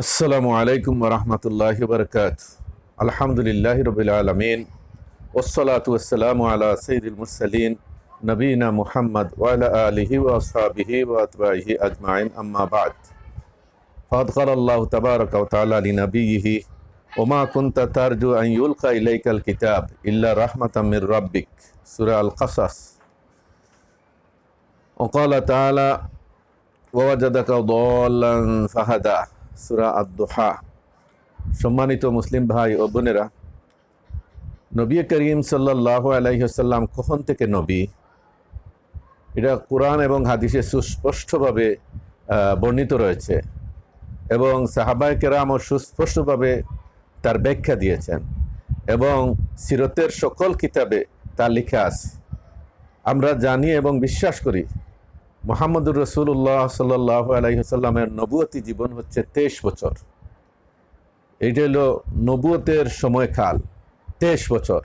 আসসালামু আলাইকুম রহমতুল্লাহ বরকাত আলহামদুলিল্লাহ রবিল আলমিন ওসলাত ওসালাম আলা সঈদুল মুরসালিন নবীনা মুহাম্মদ ওয়ালা আলিহি ওয়াসাবিহি ওয়াতবাহি আজমাইন আম্মা বাদ فقد قال الله تبارك وتعالى لنبيه وما كنت ترجو أن يلقى إليك الكتاب إلا رحمة من ربك سورة القصص وقال تعالى ওয়াজাদাক দলান ফাহাদা সুরা আদ-দুহা। সম্মানিত মুসলিম ভাই ও বোনেরা, নবী করিম সাল্লাল্লাহু আলাইহি ওয়াসাল্লাম কখন থেকে নবী? এটা কোরআন এবং হাদিসে সুস্পষ্টভাবে বর্ণিত রয়েছে এবং সাহাবায় কেরামও সুস্পষ্টভাবে তার ব্যাখ্যা দিয়েছেন এবং সিরতের সকল কিতাবে তা লেখা আছে। আমরা জানি এবং বিশ্বাস করি মোহাম্মদুর রসুল্লাহ সাল্লাহ আলাইসাল্লামের নবুয়তি জীবন হচ্ছে তেইশ বছর। এইটা হলো নবুয়তের সময়কাল, তেইশ বছর।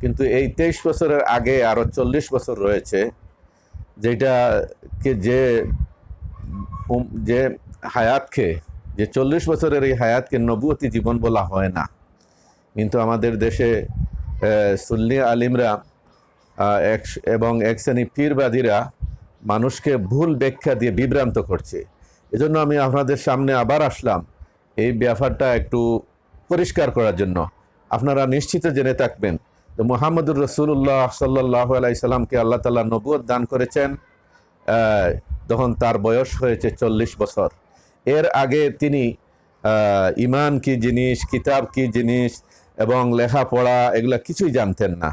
কিন্তু এই তেইশ বছরের আগে আরও চল্লিশ বছর রয়েছে, যেটাকে যে যে হায়াতকে, যে চল্লিশ বছরের এই হায়াতকে নবুয়তি জীবন বলা হয় না। কিন্তু আমাদের দেশে সুন্নি আলিমরা এক এবং এক শ্রেণি পীরবাদীরা মানুষকে ভুল ব্যাখ্যা দিয়ে বিভ্রান্ত করছে। এজন্য আমি আপনাদের সামনে আবার আসলাম এই ব্যাপারটা একটু পরিষ্কার করার জন্য। আপনারা নিশ্চিত জেনে থাকবেন যে মোহাম্মদুর রসুল্লাহ সাল্লাহ আলাইসাল্লামকে আল্লাহ তালা নবুয়ত দান করেছেন তখন তার বয়স হয়েছে চল্লিশ বছর। এর আগে তিনি ইমান কি জিনিস, কিতাব কি জিনিস এবং লেখাপড়া এগুলা কিছুই জানতেন না।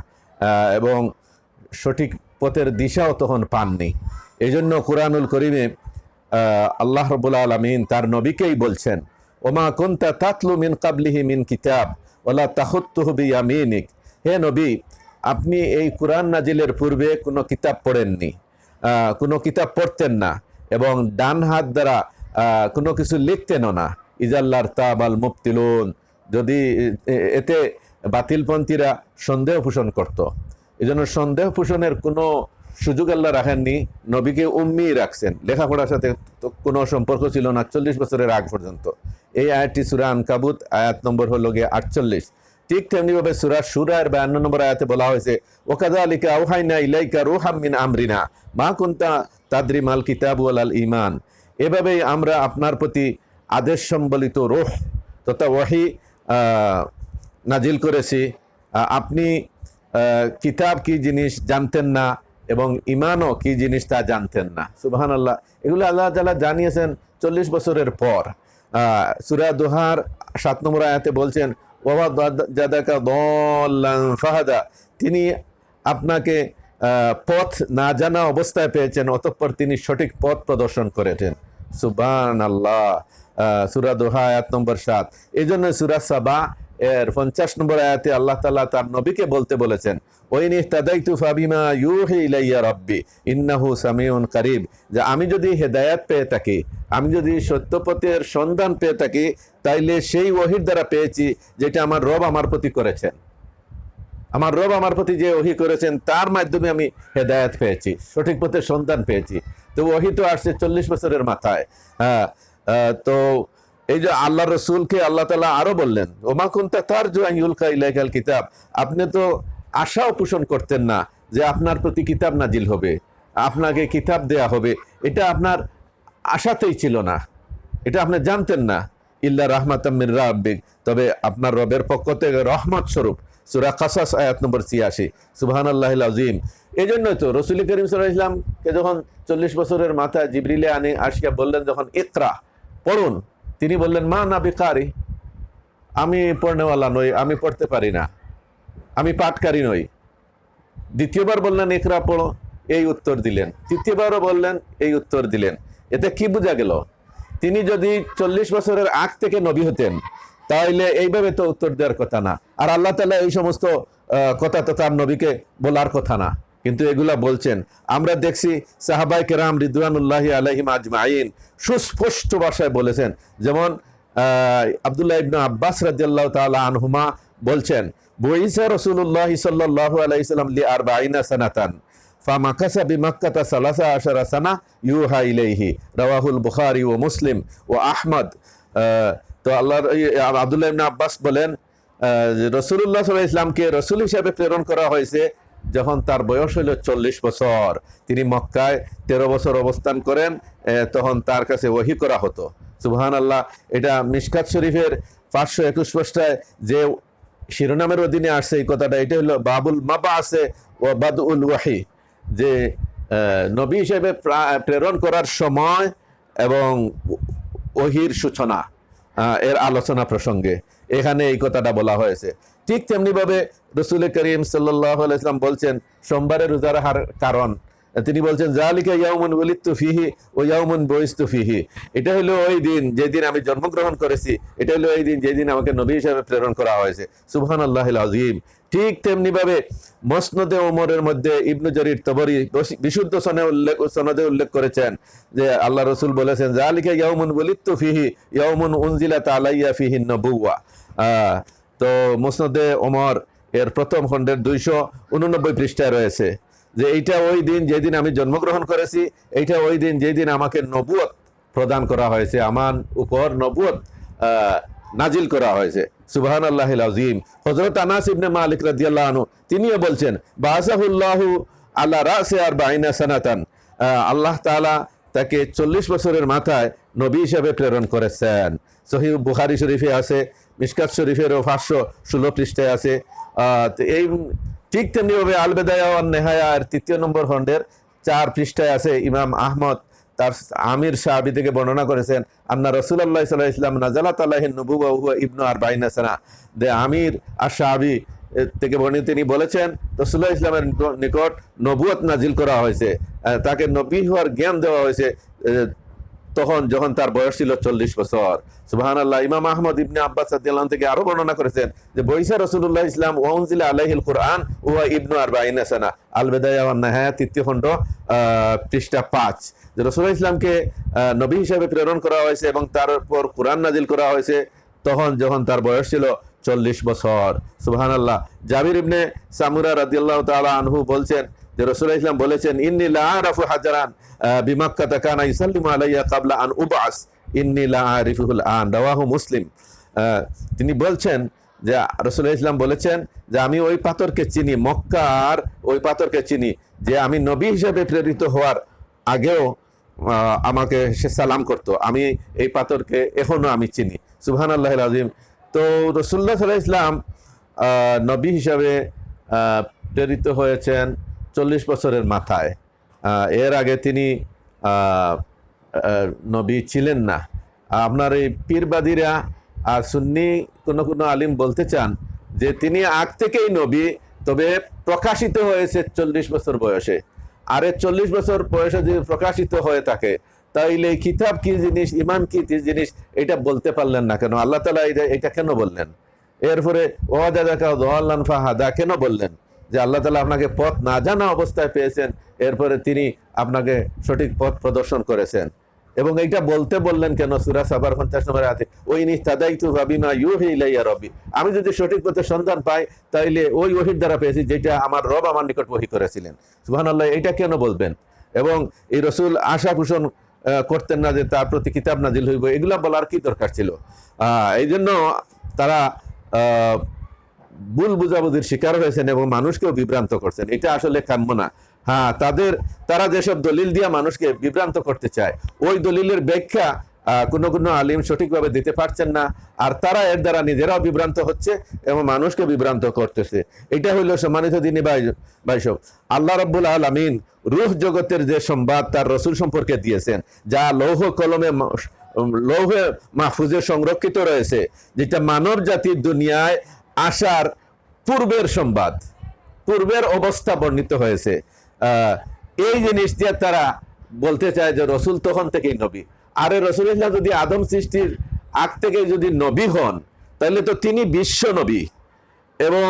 এবং সঠিক পথের দিশাও তখন পাননি। এই জন্য কোরআনুল করিমে আল্লাহ রবুল্লা আলমিন তার নবীকেই বলছেন, ওমা কুন্তা তাতলু মিন কাবলিহি মিন কিতাব ওলা তাহুত্তুহু বিয়ামিনিক। হে নবী, আপনি এই কোরআন নাজিলের পূর্বে কোনো কিতাব পড়েননি কোনো কিতাব পড়তেন না এবং ডান হাত দ্বারা কোনো কিছু লিখতেনও না। ইজাল্লার তাবাল মুফতিলুন যদি এতে বাতিলপন্থীরা সন্দেহ পোষণ করত। এই জন্য সন্দেহ পোষণের কোনো সুযোগ আল্লাহ রাখেননি, নবীকে উম্মি রাখছেন। লেখাপড়ার সাথে তো কোনো সম্পর্ক ছিল না চল্লিশ বছরের আগ পর্যন্ত। এই আয়াতটি সুরা আনকাবুত, আয়াত নম্বর হলো গিয়ে আটচল্লিশ। ঠিক তেমনিভাবে সুরা সুরার বায়ান্ন নম্বর আয়াতে বলা হয়েছে ওকাদা আলিকা আউহাইনা ইলাইকা রুহাম মিন আমরিনা, মা কুন্তা তাদ্রি মাল কিতাব ওয়ালাল ইমান এভাবেই আমরা আপনার প্রতি আদেশ সম্বলিত রোহ তথা ওয়াহি নাজিল করেছি। আপনি কিতাব কি জিনিস জানতেন না এবং ইমানও কি জিনিস তা জানতেন না। সুবাহান আল্লাহ এগুলো আল্লাহ তালা জানিয়েছেন চল্লিশ বছরের পর। সুরা দোহার সাত নম্বর আয়াতে বলছেন ওবা জাদাকা ফাহাদা। তিনি আপনাকে পথ না জানা অবস্থায় পেয়েছেন, অতঃপর তিনি সঠিক পথ প্রদর্শন করেছেন। সুবান আল্লাহ সুরা দোহা আয়াত নম্বর সাত। এই জন্য সুরা সাবা এর পঞ্চাশ নম্বর আয়াতে আল্লাহ তাআলা তার নবীকে বলতে বলেছেন, ওইনি তাদাইতু ফাবিমা ইউহি ইলাইয়া রাব্বি, ইন্নাহু সামিউন কারিব। যে আমি যদি হেদায়াত পেয়ে থাকি, আমি যদি সত্যপথের সন্ধান পেয়ে থাকি, তাইলে সেই ওহির দ্বারা পেয়েছি যেটা আমার রব আমার প্রতি করেছেন। আমার রব আমার প্রতি যে ওহি করেছেন, তার মাধ্যমে আমি হেদায়াত পেয়েছি, সঠিক পথের সন্ধান পেয়েছি। তো ওহি তো আসছে চল্লিশ বছরের মাথায়। হ্যাঁ তো এই যে আল্লাহ রসুলকে আল্লাহ তালা আরও বললেন, ওমা কুন্তা তার জো ইউলকা ইলাইকাল কিতাব। আপনি তো আশাও পোষণ করতেন না যে আপনার প্রতি কিতাব নাজিল হবে, আপনাকে কিতাব দেয়া হবে। এটা আপনার আশাতেই ছিল না, এটা আপনি জানতেন না। ইল্লা রাহমাতাম্মির রাব্বিক। তবে আপনার রবের পক্ষ থেকে রহমত স্বরূপ, সুরা কাসাস আয়াত নম্বর ছিয়াশি। সুবাহান আল্লাহ আজিম এই জন্যই তো রসুল করিম সাল্লাহ যখন চল্লিশ বছরের মাথায় জিবরিলে আনি আসিয়া বললেন যখন ইকরা, পড়ুন। তিনি বললেন, মা না বেকারি আমি পড়নেওয়ালা নই, আমি পড়তে পারি না। আমি পাঠকারী নই। দ্বিতীয়বার বললেন একরা পড়ো। এই উত্তর দিলেন। তৃতীয়বারও বললেন, এই উত্তর দিলেন। এতে কি বোঝা গেল? তিনি যদি চল্লিশ বছরের আগ থেকে নবী হতেন তাহলে এইভাবে তো উত্তর দেওয়ার কথা না। আর আল্লাহ তালা এই সমস্ত কথা তো তার নবীকে বলার কথা না। কিন্তু এগুলা বলছেন আমরা দেখছি সাহাবাই কেরাম রিদওয়ানুল্লাহ আলহিম আজমাইন সুস্পষ্ট ভাষায় বলেছেন। যেমন আব্দুল্লাহ ইবনু আব্বাস রাদিয়াল্লাহু তাআলা আনহুমা বলছেন বইসা রসুল্লাহ সাল্লাহ আলাইসাল্লাম লি আর বাইনা সানাতান ফামাকাসা বিমাক্কাতা সালাসা আশারা সানা ইউহা বুখারি ও মুসলিম ও আহমদ। আহ, তো আল্লাহর আব্দুল্লাহ ইবনে আব্বাস বলেন রসুল্লাহ সাল্লাহ ইসলামকে রসুল হিসাবে প্রেরণ করা হয়েছে যখন তার বয়স হইল চল্লিশ বছর, তিনি মক্কায় তেরো বছর অবস্থান করেন তখন তার কাছে ওহি করা হতো। সুবহান আল্লাহ এটা মিশকাত শরীফের পাঁচশো একুশ পৃষ্ঠায় যে শিরোনামের অধীনে আসছে এই কথাটা, এটা হলো বাবুল মাবা আছে ও বাদউল ওয়াহি, যে নবী হিসেবে প্রেরণ করার সময় এবং ওহির সূচনা এর আলোচনা প্রসঙ্গে। এখানে এই কথাটা বলা হয়েছে। ঠিক তেমনিভাবে রসুল করিম সাল্লাহ ইসলাম বলছেন সোমবারের রোজা রাখার কারণ। তিনি বলছেন জালিকা ইয়াউমুন ওয়ালিদতু ফিহি ও ইয়াউমুন বইস্তু ফিহি। এটা হলো ওই দিন যেদিন আমি জন্মগ্রহণ করেছি এটা হলো ওই দিন যেদিন আমাকে নবী হিসেবে প্রেরণ করা হয়েছে। সুবহানাল্লাহ আজিম ঠিক তেমনি ভাবে মসনদে ওমরের মধ্যে ইবনু জরির তবরি বিশুদ্ধ সনে উল্লেখ সনদে উল্লেখ করেছেন যে আল্লাহ রসুল বলেছেন জালিকা ইয়াউমুন ওয়ালিদতু ফিহি ইয়াউমুন উনজিলাত আলাইয়া ফিহি নবুওয়া। আহ, তো মুসনদে ওমর এর প্রথম খণ্ডের দুইশো উননব্বই পৃষ্ঠায় রয়েছে যে এইটা ওই দিন যেদিন আমি জন্মগ্রহণ করেছি, এইটা ওই দিন যেদিন আমাকে নবুয়ত প্রদান করা হয়েছে আমার উপর নবুয়ত নাজিল করা হয়েছে। সুবাহান আল্লাহ আজিম হজরত আনাস ইবনে মালিক রাদিয়াল্লাহু আনহু, তিনিও বলছেন বাসাহুল্লাহু আল্লাহ রাসে আর বাইনা সানাতান আল্লাহ তাআলা তাকে চল্লিশ বছরের মাথায় নবী হিসাবে প্রেরণ করেছেন। সহি বুখারি শরীফে আছে মিসকাত শরীফেরও পাঁচশো ষোলো পৃষ্ঠায় আছে। এই ঠিক তেমনিভাবে আলবেদায়া ওয়ান নেহায়া এর তৃতীয় নম্বর খণ্ডের চার পৃষ্ঠায় আছে ইমাম আহমদ। তার আমির সাহাবি থেকে বর্ণনা করেছেন, আন্না রসুল্লাহ সাল্লাহ ইসলাম নাজালাত আল্লাহ নবুবা হুয়া ইবনু আর বাইনা সানা। দে আমির আর সাহাবি থেকে বর্ণিত তিনি বলেছেন রসুল্লাহ ইসলামের নিকট নবুয়ত নাজিল করা হয়েছে। তাকে নবী হওয়ার জ্ঞান দেওয়া হয়েছে। তখন যখন তার বয়স ছিল চল্লিশ বছর সুবাহান আল্লাহ ইমাম আহমদ ইবনে আব্বাস রাদিয়াল্লাহু থেকে আরও বর্ণনা করেছেন যে বৈশা রসুল্লাহ ইসলাম ওয়াউনজিলা আলাইহিল কুরআন ওয়া ইবনু আরবাইনা সানা। আল বেদায়া ওয়ান নাহায়া তৃতীয় খণ্ড পৃষ্ঠা পাঁচ। যে রসুল্লাহ ইসলামকে নবী হিসাবে প্রেরণ করা হয়েছে এবং তার উপর কোরআন নাজিল করা হয়েছে তখন যখন তার বয়স ছিল চল্লিশ বছর। সুবহান আল্লাহ জাবির ইবনে সামুরা রাদিয়াল্লাহু তাআলা আনহু বলছেন যে রসুল্লাহ ইসলাম বলেছেন ইন্নি লা আরাফু হাজারান। আহ, বিমাক্কাতা কানা ইসাল্লিমু আলাইয়া কাবলা আন উবাস ইন্নি লা আরিফুল আন রাওয়াহু মুসলিম। তিনি বলছেন যে রসুল্লাহ ইসলাম বলেছেন যে আমি ওই পাথরকে চিনি মক্কার ওই পাথরকে চিনি যে আমি নবী হিসেবে প্রেরিত হওয়ার আগেও আমাকে সে সালাম করতো। আমি এই পাথরকে এখনও আমি চিনি। সুহান আল্লাহ আজিম তো রসুল্লাহ সাল্লাহ ইসলাম নবী হিসাবে প্রেরিত হয়েছেন চল্লিশ বছরের মাথায়। এর আগে তিনি নবী ছিলেন না। আপনার এই পীরবাদীরা আর সুন্নি কোনো কোনো আলিম বলতে চান যে তিনি আগ থেকেই নবী, তবে প্রকাশিত হয়েছে চল্লিশ বছর বয়সে। আর চল্লিশ বছর বয়সে যদি প্রকাশিত হয়ে থাকে, তাইলে কিতাব কি জিনিস ইমান কি জিনিস, এটা বলতে পারলেন না কেন? আল্লাহ তালা এটা এটা কেন বললেন? এরপরে ওয়াদাদাকা দোয়াল্লান ফাহাদা কেন বললেন? যে আল্লাহ তালা আপনাকে পথ না জানা অবস্থায় পেয়েছেন, এরপরে তিনি আপনাকে সঠিক পথ প্রদর্শন করেছেন। এবং এইটা বলতে বললেন কেন? সুরা সাবার পঞ্চাশ নম্বর হাতে ওই নি তাদাই তু ভাবিমা ইউ হে ইলাইয়া রবি আমি যদি সঠিক পথে সন্ধান পাই, তাইলে ওই ওহির দ্বারা পেয়েছি যেটা আমার রব আমার নিকট ওহি করেছিলেন। সুহান আল্লাহ এইটা কেন বলবেন? এবং এই রসুল আশা পোষণ করতেন না যে তার প্রতি কিতাব নাজিল হইব, এগুলা বলার কি দরকার ছিল? এই জন্য তারা ভুল বুঝাবুঝির শিকার হয়েছেন এবং মানুষকেও বিভ্রান্ত করছেন। এটা আসলে কাম্য না। হ্যাঁ তাদের, তারা যেসব দলিল দিয়া মানুষকে বিভ্রান্ত করতে চায়, ওই দলিলের ব্যাখ্যা কোনো কোনো আলিম সঠিকভাবে দিতে পারছেন না, আর তারা এর দ্বারা নিজেরাও বিভ্রান্ত হচ্ছে এবং মানুষকে বিভ্রান্ত করতেছে। এটা হইল সম্মানিত দিনী ভাই ভাইসব আল্লাহ রব্বুল আলমিন রুহ জগতের যে সংবাদ তার রসুল সম্পর্কে দিয়েছেন, যা লৌহ কলমে লৌহে মাহফুজে সংরক্ষিত রয়েছে, যেটা মানব জাতির দুনিয়ায় আসার পূর্বের সংবাদ, পূর্বের অবস্থা বর্ণিত হয়েছে। এই জিনিস দিয়ে তারা বলতে চায় যে রসুল তখন থেকেই নবী। আরে রসুল ইসলাম যদি আদম সৃষ্টির আগ থেকে যদি নবী হন, তাহলে তো তিনি বিশ্ব নবী। এবং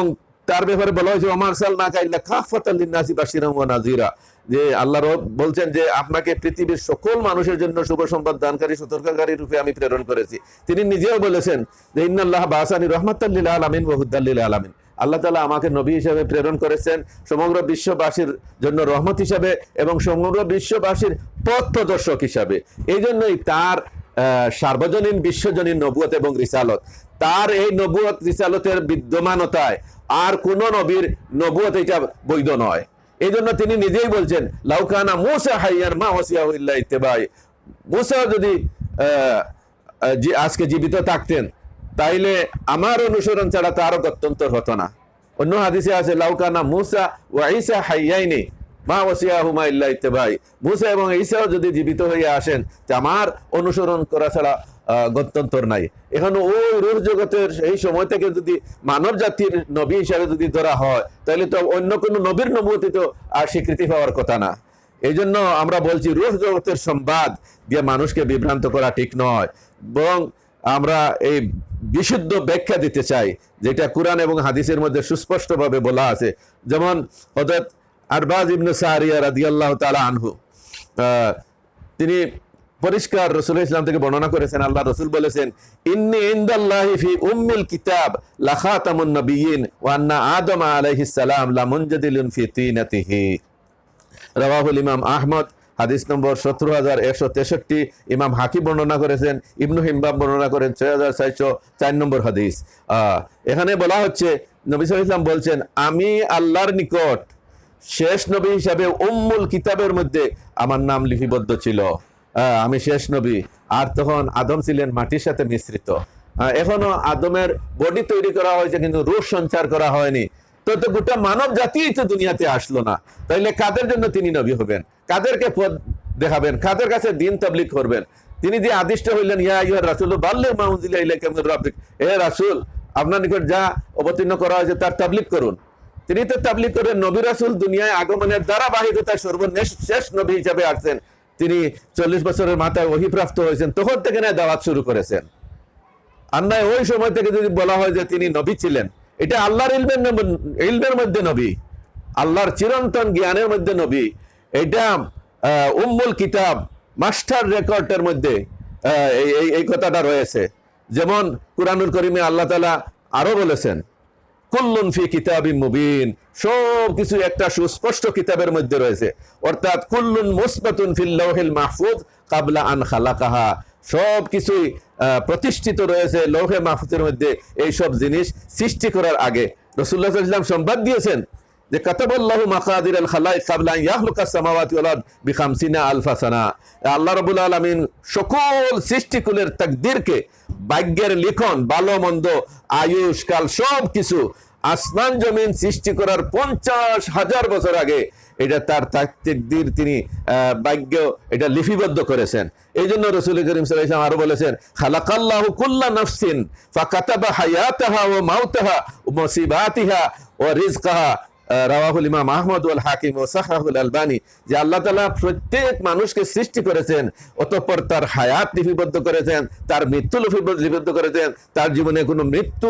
তার ব্যাপারে বলা হয়েছে, ওমার সাল না কাইল্লা কাফাত নাসি বাশিরাম ওয়া নাজিরা যে আল্লাহ রব বলছেন যে, আপনাকে পৃথিবীর সকল মানুষের জন্য শুভ সংবাদ দানকারী, সতর্ককারী রূপে আমি প্রেরণ করেছি। তিনি নিজেও বলেছেন যে, ইন্নাল্লাহ বাসানি রহমাতাল্লিল আলামিন ওয়া হুদ্দাল্লিল আলামিন। আল্লাহ তালা আমাকে নবী হিসেবে প্রেরণ করেছেন সমগ্র বিশ্ববাসীর জন্য রহমত হিসাবে এবং সমগ্র বিশ্ববাসীর পথ প্রদর্শক হিসাবে। এই জন্যই তার সার্বজনীন, বিশ্বজনীন নবুয়ত এবং রিসালত। তার এই নবুয়ত রিসালতের বিদ্যমানতায় আর কোন নবীর নবুয়ত এটা বৈধ নয়। এই জন্য তিনি নিজেই বলছেন লাউকানা মুসা হাইয়ার মা ইল্লা ইত্তেবাই। মুসা যদি আজকে জীবিত থাকতেন, তাইলে আমার অনুসরণ ছাড়া তারও গত্যন্তর হতো না। অন্য হাদিসে আছে লাউকানা মুসা ও ঈসা হাইয়াইনি মা ওসিয়া হুমা ইল্লা ইত্তেবাই। মুসা এবং ঈসাও যদি জীবিত হয়ে আসেন, তা আমার অনুসরণ করা ছাড়া গত্যন্তর নাই। এখন ওই রূহ জগতের এই সময় থেকে যদি মানব জাতির নবী হিসাবে যদি ধরা হয়, তাহলে তো অন্য কোনো নবীর নবতী তো আর স্বীকৃতি পাওয়ার কথা না। এই জন্য আমরা বলছি রুহ জগতের সংবাদ দিয়ে মানুষকে বিভ্রান্ত করা ঠিক নয়। বরং আমরা এই বিশুদ্ধ ব্যাখ্যা দিতে চাই, যেটা কোরআন এবং হাদিসের মধ্যে সুস্পষ্টভাবে বলা আছে। যেমন হজরত আরবাজ ইবনু সাহারিয়া রাদিয়াল্লাহু তাআলা আনহু তিনি পরিষ্কার রসুল ইসলাম থেকে বর্ণনা করেছেন আল্লাহ রসুল বলেছেন, ইন্নি ইনদাল্লাহি ফি উম্মিল কিতাব লাখাতামুন নবিয়িন ওয়া আন্না আদম আলাইহিস সালাম লামুনজাদিলুন ফি তিনাতিহি। রাওয়াহুল ইমাম আহমদ, হাদিস নম্বর সতেরো হাজার একশো তেষট্টি, ইমাম হাকি বর্ণনা করেছেন, ইবনু হিম্বাম বর্ণনা করেন, ছয় হাজার চারশো চার নম্বর হাদিস। এখানে বলা হচ্ছে, নবী আলাইহি বলছেন, আমি আল্লাহর নিকট শেষ নবী হিসাবে উম্মুল কিতাবের মধ্যে আমার নাম লিপিবদ্ধ ছিল। আমি শেষ নবী। আর তখন আদম ছিলেন মাটির সাথে মিশ্রিত। এখনও আদমের বডি তৈরি করা হয়েছে, কিন্তু রূপ সঞ্চার করা হয়নি। তো তো গোটা মানব জাতি তো দুনিয়াতে আসলো না। তাইলে কাদের জন্য তিনি নবী হবেন? কাদেরকে পদ দেখাবেন? কাদের কাছে দিন তাবলিক করবেন? তিনি যে আদিষ্ট হইলেন, ইয়া ইয়া রাসূল, বাল্লে মাউজিলা ইলাইকা মির রাব্বিক। এ রাসূল, আপনার নিকট যা অবতীর্ণ করা হয়েছে, তার তাবলিক করুন। তিনি তো তাবলিক করে নবী রাসুল দুনিয়ায় আগমনের ধারাবাহিকতায় সর্বশেষ শেষ নবী হিসাবে আসছেন। তিনি চল্লিশ বছরের মাথায় অহিপ্রাপ্ত হয়েছেন, তখন থেকে না দাওয়াত শুরু করেছেন। আর নয় ওই সময় থেকে যদি বলা হয় যে তিনি নবী ছিলেন, এটা আল্লাহর ইলমের ইলমের মধ্যে নবী, আল্লাহর চিরন্তন জ্ঞানের মধ্যে নবী। এটা উম্মুল কিতাব, মাস্টার রেকর্ডের মধ্যে এই কথাটা রয়েছে। যেমন কুরআনুল করিমে আল্লাহ তালা আরও বলেছেন ফি মুবিন। সব কিছু একটা সুস্পষ্ট কিতাবের মধ্যে রয়েছে। অর্থাৎ কুল্লুন মুসবাতুন ফিল মাহফুজ কাবলা আন খালাকাহা। সব কিছুই প্রতিষ্ঠিত রয়েছে লৌহে মাহফুজের মধ্যে এই সব জিনিস সৃষ্টি করার আগে। রসুল্লাহ সাল্লাম সংবাদ দিয়েছেন যে মাকাদির আল খালাই কাবলা আন ইয়াখলুকা সামাওয়াতি ওয়াল আরদ বিখামসিনা আলফা সানা। আল্লাহ রাব্বুল আলামিন সকল সৃষ্টিকুলের তাকদীরকে, ভাগ্যের লিখন, ভালো মন্দ, আয়ুষ, কাল সব কিছু আসমান জমিন সৃষ্টি করার পঞ্চাশ হাজার বছর আগে এটা তার তাকদীর তিনি ভাগ্য এটা লিপিবদ্ধ করেছেন। এই জন্য রসুল করিম সাল্লাল্লাহু আরও বলেছেন, খালাকাল্লাহ কুল্লা নফসিন ফাকাতাবা হায়াতাহা ও মাউতাহা ও মসিবাতিহা ও রিজকাহা রাওয়াহুল ইমাম আহমদ ওয়াল হাকিম ও সাহাহুল আলবানী, যে আল্লাহ তাআলা প্রত্যেক মানুষকে সৃষ্টি করেছেন, অতঃপর তার হায়াত লিপিবদ্ধ করেছেন, তার মৃত্যু লিপিবদ্ধ করেছেন, তার জীবনে কোনো মৃত্যু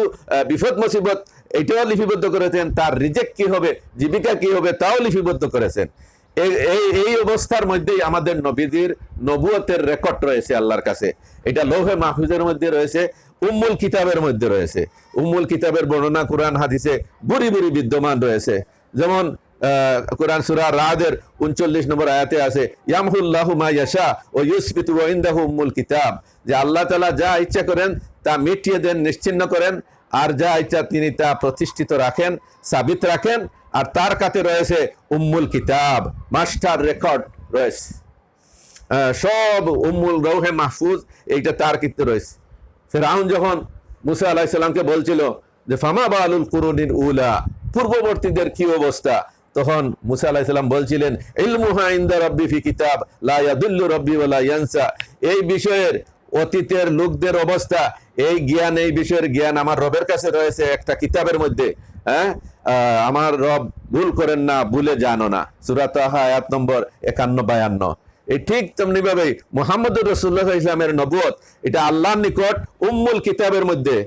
বিপদ মুসিবত, এটাও লিপিবদ্ধ করেছেন, তার রিজেক্ট কি হবে, জীবিকা কি হবে, তাও লিপিবদ্ধ করেছেন। এই এই এই অবস্থার মধ্যেই আমাদের নবীদের নবুয়তের রেকর্ড রয়েছে আল্লাহর কাছে। এটা লৌহে মাহফুজের মধ্যে রয়েছে। উম্মুল কিতাবের মধ্যে রয়েছে। উম্মুল কিতাবের বর্ণনা কোরআন হাদিসে বুড়ি বুড়ি বিদ্যমান রয়েছে। যেমন কোরআন সুরা রাদের উনচল্লিশ নম্বর আয়াতে আছে, ইয়ামহুল্লাহু মা ও ওয়া ইনদাহু উম্মুল কিতাব। যে আল্লাহ তাআলা যা ইচ্ছা করেন, তা মিটিয়ে দেন, নিশ্চিন্ন করেন। আর যা ইচ্ছা তিনি তা প্রতিষ্ঠিত রাখেন, সাবিত রাখেন। আর তার কাছে রয়েছে উম্মুল কিতাব, মাস্টার রেকর্ড রয়েছে। সব উম্মুল রৌহে মাহফুজ, এইটা তার কীর্তি রয়েছে। ফেরাউন যখন মুসা আলাহিসাল্লামকে বলছিল যে, ফামা বা আলুল কুরুনিন উলা? পূর্ববর্তীদের কি অবস্থা? তখন মুসা আলাহিসাল্লাম বলছিলেন, ইলমুহা ইন্দা রব্বি ফি কিতাব, লা ইয়াদুল্লু রব্বি ওয়ালা ইয়ানসা। এই বিষয়ের অতীতের লোকদের অবস্থা, এই জ্ঞান, এই বিষয়ের জ্ঞান আমার রবের কাছে রয়েছে একটা কিতাবের মধ্যে। হ্যাঁ? আমার রব ভুল করেন না, ভুলে জানো না। সুরাত আয়াত নম্বর একান্ন, বায়ান্ন। এই ঠিক তেমনি ভাবে মোহাম্মদ রসুল্লাহ ইসলামের নবুয়ত এটা আল্লাহর নিকট উম্মুল কিতাবের মধ্যে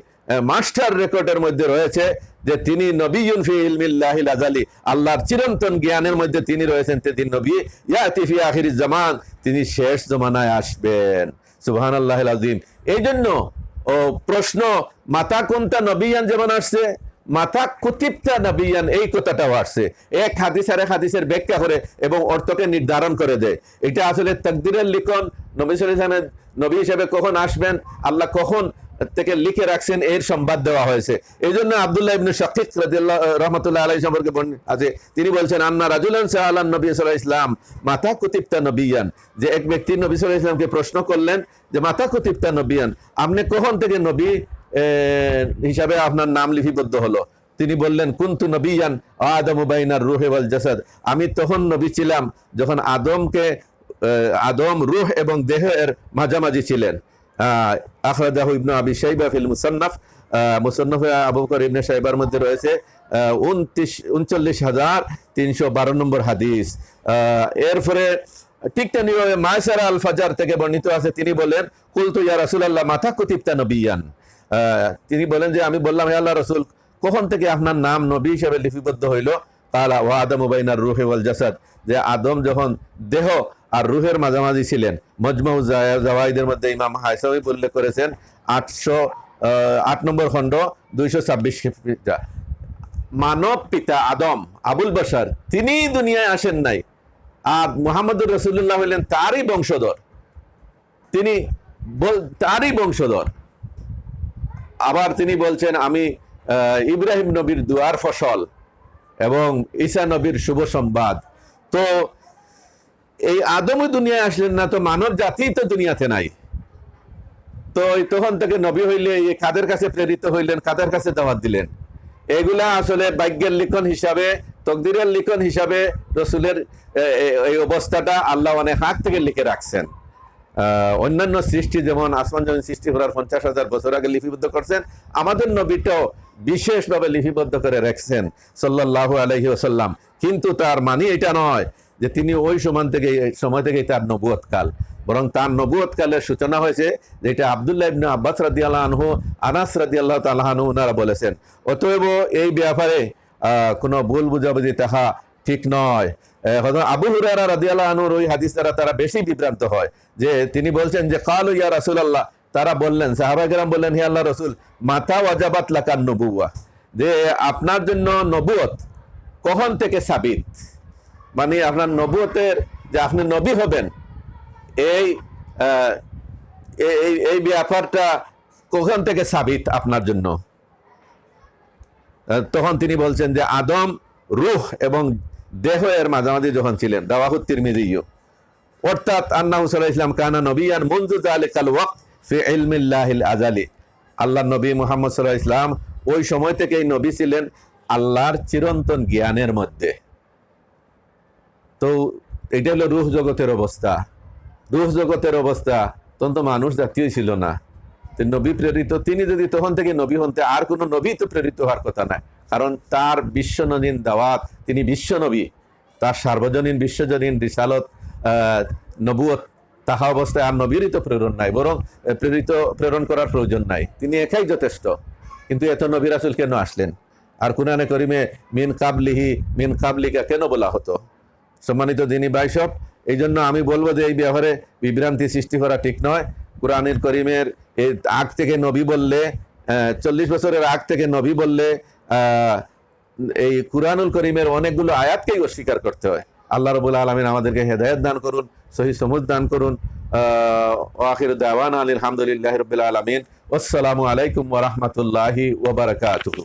মাস্টার রেকর্ডের মধ্যে রয়েছে যে তিনি নবীন ফি ইলমিল্লাহিল আজালি আল্লাহর চিরন্তন জ্ঞানের মধ্যে তিনি রয়েছেন, তে তিনি নবী, ইয়াতি ফি আখির জামান, তিনি শেষ জমানায় আসবেন। সুবহানাল্লাহিল আজিম এই জন্য ও প্রশ্ন, মাতা কোনটা নবীয়ান যেমন আসছে? মাথা কুতিপ্তা নবিয়ান, এই কথাটাও আসছে। এক হাদিস আর এক হাদিসের ব্যাখ্যা করে এবং অর্থকে নির্ধারণ করে দেয়। এটা আসলে তাকদিরের লিখন। নবী সালামের নবী হিসেবে কখন আসবেন? আল্লাহ কখন থেকে লিখে রাখছেন? এর সংবাদ দেওয়া হয়েছে। এই জন্য আবদুল্লাহ ইবনে শাকিক রহমাতুল্লাহ আলাইহি সম্পর্কে আছে। তিনি বলছেন, আন্না রাজুলান সাআলান নবী সাল্লাল্লাহু আলাইহি ইসলাম মাতা কুতিপ্তা নবিয়ান। যে এক ব্যক্তি নবী আলাইহি ইসলামকে প্রশ্ন করলেন যে, মাথা কুতিপ্তা নবিয়ান, আপনি কখন থেকে নবী হিসাবে আপনার নাম লিপিবদ্ধ হলো। তিনি বললেন, কুন্তু নবিয়ান আদম বাইনার রুহে ওয়াল জাসাদ। আমি তখন নবী ছিলাম যখন আদমকে আদম রুহ এবং দেহের মাঝামাঝি ছিলেন। আখরাজাহু ইবনু আবি ফিল আবু ইবনে শাইবার মধ্যে রয়েছে উনত্রিশ, উনচল্লিশ হাজার তিনশো বারো নম্বর হাদিস। এরপরে ঠিক তেমনিভাবে মায়সারা আল ফাজার থেকে বর্ণিত আছে। তিনি বলেন কুলতু ইয়া রাসূলুল্লাহ মাথা কুতিবতা নবিয়ান? তিনি বলেন যে, আমি বললাম, হে আল্লাহ রসুল, কখন থেকে আপনার নাম নবী হিসেবে লিপিবদ্ধ হইল? কালা, ওয়া আদম বাইনার রুহে ওয়াল জাসাদ। যে আদম যখন দেহ আর রুহের মাঝামাঝি ছিলেন, মজমাউ জাওয়াইদের মধ্যে ইমাম হাইসাবি উল্লেখ করেছেন, আটশো আট নম্বর খণ্ড, দুইশো ছাব্বিশ মানব পিতা আদম, আবুল বসার তিনি দুনিয়ায় আসেন নাই। আর মোহাম্মদুর রসুল্লাহ হলেন তারই বংশধর। তিনি তারই বংশধর। আবার তিনি বলছেন, আমি ইব্রাহিম নবীর দুয়ার ফসল এবং ঈসা নবীর শুভ সংবাদ তো এই আদমও দুনিয়ায় আসলেন না, তো মানব জাতি তো দুনিয়াতে নাই। তো তখন থেকে নবী হইলে কাদের কাছে প্রেরিত হইলেন, কাদের কাছে দাওয়াত দিলেন? এগুলা আসলে ভাগ্যের লিখন হিসাবে, তকদিরের লিখন হিসাবে রসুলের এই অবস্থাটা আল্লাহ অনেক হাত থেকে লিখে রাখছেন। অন্যান্য সৃষ্টি, যেমন আসমান জমিন সৃষ্টি করার পঞ্চাশ হাজার বছর আগে লিপিবদ্ধ করছেন, আমাদের নবীটাও বিশেষভাবে লিপিবদ্ধ করে রাখছেন সাল্লাহ আলহি ওসাল্লাম কিন্তু তার মানে এটা নয় যে তিনি ওই সমান থেকে সময় থেকেই তার নবুয়ত কাল বরং তার নবুয়ত কালের সূচনা হয়েছে যেটা আবদুল্লাহ ইবনে আব্বাস রাদিয়াল্লাহু আনহু, আনাস রাদিয়াল্লাহু তাআলা আনহু ওনারা বলেছেন। অতএব এই ব্যাপারে কোনো ভুল বুঝাবুঝি তাহা ঠিক নয়। আবু হুরায়রা রাদিয়াল্লাহু আনহুর ওই হাদিস দ্বারা তারা বেশি বিভ্রান্ত হয় যে তিনি বলছেন যে, কালু ইয়া রাসুল আল্লাহ তারা বললেন সাহাবায়ে কেরাম বললেন, হে আল্লাহ রাসূল, মাতা ওয়াজাবাত লাকান নবুওয়া। যে, আপনার জন্য নবুয়ত কখন থেকে সাবিত? মানে আপনার নবুয়তের যে আপনি নবী হবেন, এই এই ব্যাপারটা কখন থেকে সাবিত আপনার জন্য? তখন তিনি বলছেন যে, আদম, রুহ এবং দেহ এর মাঝামাঝি যখন ছিলেন দাওয়াহুত্তির মিদিও অর্থাৎ আন্না সাল্লাহ ইসলাম কানা নবীয়ান মঞ্জু আলিকাল ওয়াক্ত ফি ইলমিল্লাহিল আজালি আল্লাহ নবী মোহাম্মদ সাল্লাহ ইসলাম ওই সময় থেকেই নবী ছিলেন আল্লাহর চিরন্তন জ্ঞানের মধ্যে। তো এটা হলো রুহ জগতের অবস্থা। রুহ জগতের অবস্থা, তখন তো মানুষ জাতীয় ছিল না। নবী প্রেরিত, তিনি যদি তখন থেকে নবী হনতে আর কোনো নবী তো প্রেরিত হওয়ার কথা নাই। কারণ তার বিশ্বনদীন দাওয়াত তিনি বিশ্বনবী তার সার্বজনীন বিশ্বজনীন আহ, নবুয়ত তাহা অবস্থায় আর নবীরই তো প্রেরণ নাই বরং প্রেরিত প্রেরণ করার প্রয়োজন নাই। তিনি একাই যথেষ্ট কিন্তু এত নবী রাসুল কেন আসলেন? আর কুরআনে করিমে মিন কাবলিহি মিন কাবলিকা কেন বলা হতো? সম্মানিত দিনী বাইসব এই জন্য আমি বলব যে এই ব্যাপারে বিভ্রান্তি সৃষ্টি করা ঠিক নয়। কোরআনের করিমের আগ থেকে নবী বললে চল্লিশ বছরের আগ থেকে নবী বললে এই কুরআনুল করিমের অনেকগুলো আয়াতকেই অস্বীকার করতে হয়। আল্লাহ রবুল আলমিন আমাদেরকে হেদায়ত দান করুন, সহি সমুদ দান করুন। আখির দাওয়ান আলহামদুলিল্লাহ রবিল আলমিন। আসসালামু আলাইকুম ওরহমতুল্লাহি ওবরাকাতুহু